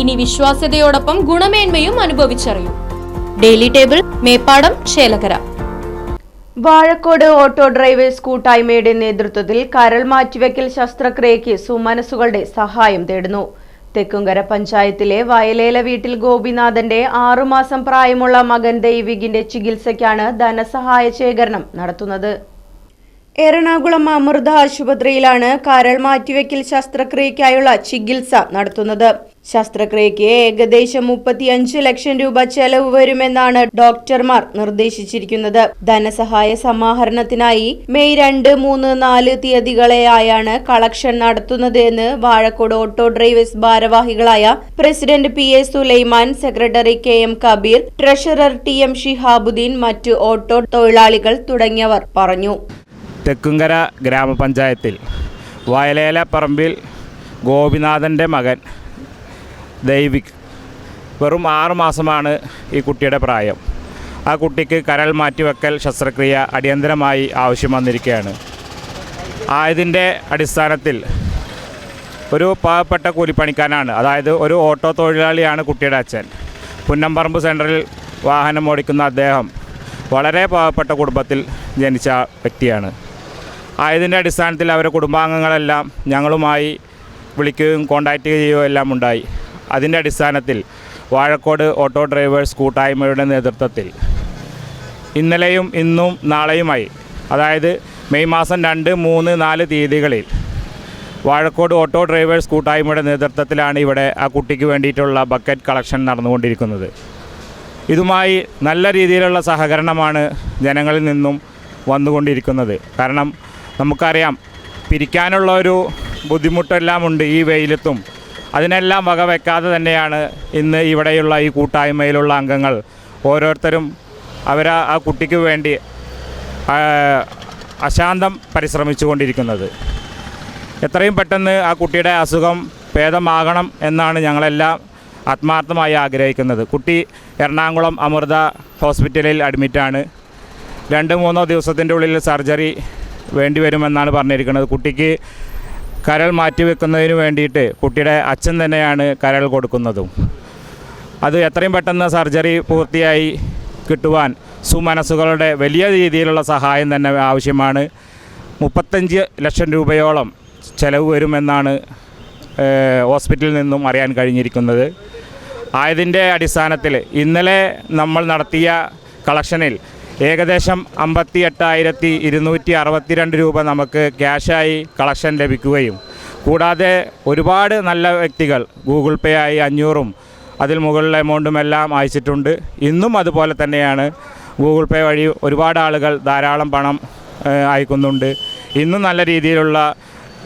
ഇനി വിശ്വാസ്യതയോടൊപ്പം ഗുണമേന്മയും അനുഭവിച്ചറിയൂ. Daily table Meppadam Chelakkara Vazhakkode auto drivers കൂട്ടായ്മയുടെ നേതൃത്വത്തിൽ കരൾ മാറ്റിവെക്കൽ ശസ്ത്രക്രിയയ്ക്ക് സുമനസുകളുടെ സഹായം തേടുന്നു. തെക്കുംകര പഞ്ചായത്തിലെ വയലേല വീട്ടിൽ ഗോപിനാഥന്റെ ആറുമാസം പ്രായമുള്ള മകൻ ദൈവികിന്റെ ചികിത്സയ്ക്കാണ് ധനസഹായ ശേഖരണം നടത്തുന്നത്. എറണാകുളം അമൃത ആശുപത്രിയിലാണ് കരൾ മാറ്റിവെക്കൽ ശസ്ത്രക്രിയയ്ക്കായുള്ള ചികിത്സ നടത്തുന്നത്. ശസ്ത്രക്രിയയ്ക്ക് ഏകദേശം മുപ്പത്തിയഞ്ച് ലക്ഷം രൂപ ചെലവ് വരുമെന്നാണ് ഡോക്ടർമാർ നിർദ്ദേശിച്ചിരിക്കുന്നത്. ധനസഹായ സമാഹരണത്തിനായി മെയ് രണ്ട് മൂന്ന് നാല് തീയതികളെയായാണ് കളക്ഷൻ നടത്തുന്നത് എന്ന് വാഴക്കോട് ഓട്ടോ ഡ്രൈവേഴ്സ് ഭാരവാഹികളായ president P A Sulaiman secretary K M Kabeer treasurer T M Shihabuddeen മറ്റ് ഓട്ടോ തൊഴിലാളികൾ തുടങ്ങിയവർ പറഞ്ഞു. തെക്കുംകര ഗ്രാമപഞ്ചായത്തിൽ വയലേല പറമ്പിൽ ഗോപിനാഥന്റെ മകൻ ദൈവിക് വെറും ആറ് മാസമാണ് ഈ കുട്ടിയുടെ പ്രായം. ആ കുട്ടിക്ക് കരൾ മാറ്റിവെക്കൽ ശസ്ത്രക്രിയ അടിയന്തരമായി ആവശ്യം വന്നിരിക്കുകയാണ്. ആയതിന്റെ അടിസ്ഥാനത്തിൽ ഒരു പാവപ്പെട്ട കൂലിപ്പണിക്കാരനാണ്. അതായത് ഒരു ഓട്ടോ തൊഴിലാളിയാണ് കുട്ടിയുടെ അച്ഛൻ. പുന്നമ്പറമ്പ് സെന്ററിൽ വാഹനം ഓടിക്കുന്ന അദ്ദേഹം വളരെ പാവപ്പെട്ട കുടുംബത്തിൽ ജനിച്ച വ്യക്തിയാണ്. ആയതിന്റെ അടിസ്ഥാനത്തിൽ അവരുടെ കുടുംബാംഗങ്ങളെല്ലാം ഞങ്ങളുമായി വിളിക്കുകയും കോണ്ടാക്റ്റ് ചെയ്യുകയും എല്ലാം ഉണ്ടായി. അതിന്റെ അടിസ്ഥാനത്തിൽ വാഴക്കോട് ഓട്ടോ ഡ്രൈവേഴ്സ് കൂട്ടായ്മയുടെ നേതൃത്വത്തിൽ ഇന്നലെയും ഇന്നും നാളെയുമായി അതായത് മെയ് മാസം രണ്ട് മൂന്ന് നാല് തീയതികളിൽ വാഴക്കോട് ഓട്ടോ ഡ്രൈവേഴ്സ് കൂട്ടായ്മയുടെ നേതൃത്വത്തിലാണ് ഇവിടെ ആ കുട്ടിക്ക് വേണ്ടിയിട്ടുള്ള ബക്കറ്റ് കളക്ഷൻ നടന്നുകൊണ്ടിരിക്കുന്നത്. ഇതുമായി നല്ല രീതിയിലുള്ള സഹകരണമാണ് ജനങ്ങളിൽ നിന്നും വന്നുകൊണ്ടിരിക്കുന്നത്. കാരണം നമുക്കറിയാം പിരിക്കാനുള്ള ഒരു ബുദ്ധിമുട്ടെല്ലാം ഉണ്ട് ഈ വെയിലത്തും. അതിനെല്ലാം വകവെക്കാതെ തന്നെയാണ് ഇന്ന് ഇവിടെയുള്ള ഈ കൂട്ടായ്മയിലുള്ള അംഗങ്ങൾ ഓരോരുത്തരും അവർ ആ കുട്ടിക്ക് വേണ്ടി അശാന്തം പരിശ്രമിച്ചുകൊണ്ടിരിക്കുന്നത്. എത്രയും പെട്ടെന്ന് ആ കുട്ടിയുടെ അസുഖം ഭേദമാകണം എന്നാണ് ഞങ്ങളെല്ലാം ആത്മാർത്ഥമായി ആഗ്രഹിക്കുന്നത്. കുട്ടി എറണാകുളം അമൃത ഹോസ്പിറ്റലിൽ അഡ്മിറ്റാണ്. രണ്ട് മൂന്നോ ദിവസത്തിന്റെ ഉള്ളിൽ സർജറി വേണ്ടി വരുമെന്നാണ് പറഞ്ഞിരിക്കുന്നത്. കുട്ടിക്ക് കരൾ മാറ്റിവെക്കുന്നതിന് വേണ്ടിയിട്ട് കുട്ടിയുടെ അച്ഛൻ തന്നെയാണ് കരൾ കൊടുക്കുന്നതും. അത് എത്രയും പെട്ടെന്ന് സർജറി പൂർത്തിയായി കിട്ടുവാൻ സുമനസ്സുകളുടെ വലിയ രീതിയിലുള്ള സഹായം തന്നെ ആവശ്യമാണ്. മുപ്പത്തഞ്ച് ലക്ഷം രൂപയോളം ചെലവ് വരുമെന്നാണ് ഹോസ്പിറ്റലിൽ നിന്നും അറിയാൻ കഴിഞ്ഞിരിക്കുന്നത്. ആയതിന്റെ അടിസ്ഥാനത്തിൽ ഇന്നലെ നമ്മൾ നടത്തിയ കളക്ഷനിൽ ഏകദേശം അമ്പത്തി എട്ടായിരത്തി ഇരുന്നൂറ്റി അറുപത്തിരണ്ട് രൂപ നമുക്ക് ക്യാഷായി കളക്ഷൻ ലഭിക്കുകയും കൂടാതെ ഒരുപാട് നല്ല വ്യക്തികൾ ഗൂഗിൾ പേ ആയി അഞ്ഞൂറും അതിൽ മുകളിലെ എമൗണ്ടും എല്ലാം അയച്ചിട്ടുണ്ട്. ഇന്നും അതുപോലെ തന്നെയാണ് ഗൂഗിൾ പേ വഴി ഒരുപാട് ആളുകൾ ധാരാളം പണം അയക്കുന്നുണ്ട്. ഇന്നും നല്ല രീതിയിലുള്ള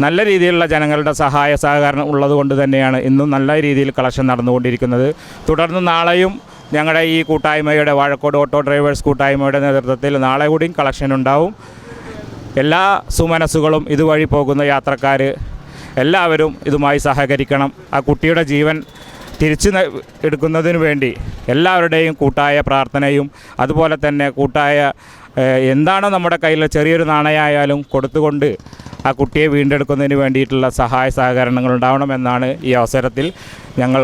നല്ല രീതിയിലുള്ള ജനങ്ങളുടെ സഹായ സഹകരണം ഉള്ളതുകൊണ്ട് തന്നെയാണ് ഇന്നും നല്ല രീതിയിൽ കളക്ഷൻ നടന്നുകൊണ്ടിരിക്കുന്നത്. തുടർന്ന് നാളെയും ഞങ്ങളുടെ ഈ കൂട്ടായ്മയുടെ വാഴക്കോട് ഓട്ടോ ഡ്രൈവേഴ്സ് കൂട്ടായ്മയുടെ നേതൃത്വത്തിൽ നാളെ കൂടിയും കളക്ഷൻ ഉണ്ടാവും. എല്ലാ സുമനസ്സുകളും ഇതുവഴി പോകുന്ന യാത്രക്കാർ എല്ലാവരും ഇതുമായി സഹകരിക്കണം. ആ കുട്ടിയുടെ ജീവൻ തിരിച്ചു എടുക്കുന്നതിന് വേണ്ടി എല്ലാവരുടെയും കൂട്ടായ പ്രാർത്ഥനയും അതുപോലെ തന്നെ കൂട്ടായ എന്താണോ നമ്മുടെ കയ്യിൽ ചെറിയൊരു നാണയമായാലും കൊടുത്തുകൊണ്ട് ആ കുട്ടിയെ വീണ്ടെടുക്കുന്നതിന് വേണ്ടിയിട്ടുള്ള സഹായ സഹകരണങ്ങൾ ഉണ്ടാവണമെന്നാണ് ഈ അവസരത്തിൽ ഞങ്ങൾ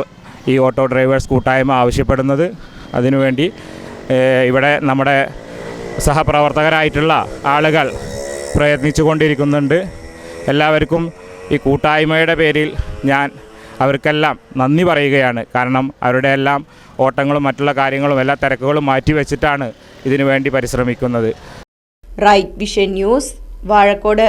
ഈ ഓട്ടോ ഡ്രൈവേഴ്സ് കൂട്ടായ്മ ആവശ്യപ്പെടുന്നത്. അതിനുവേണ്ടി ഇവിടെ നമ്മുടെ സഹപ്രവർത്തകരായിട്ടുള്ള ആളുകൾ പ്രയത്നിച്ചു കൊണ്ടിരിക്കുന്നുണ്ട് എല്ലാവർക്കും ഈ കൂട്ടായ്മയുടെ പേരിൽ ഞാൻ അവർക്കെല്ലാം നന്ദി പറയുകയാണ്. കാരണം അവരുടെ എല്ലാം ഓട്ടങ്ങളും മറ്റുള്ള കാര്യങ്ങളും എല്ലാ തിരക്കുകളും മാറ്റിവെച്ചിട്ടാണ് ഇതിനു വേണ്ടി പരിശ്രമിക്കുന്നത്. Right vision news Vazhakkode.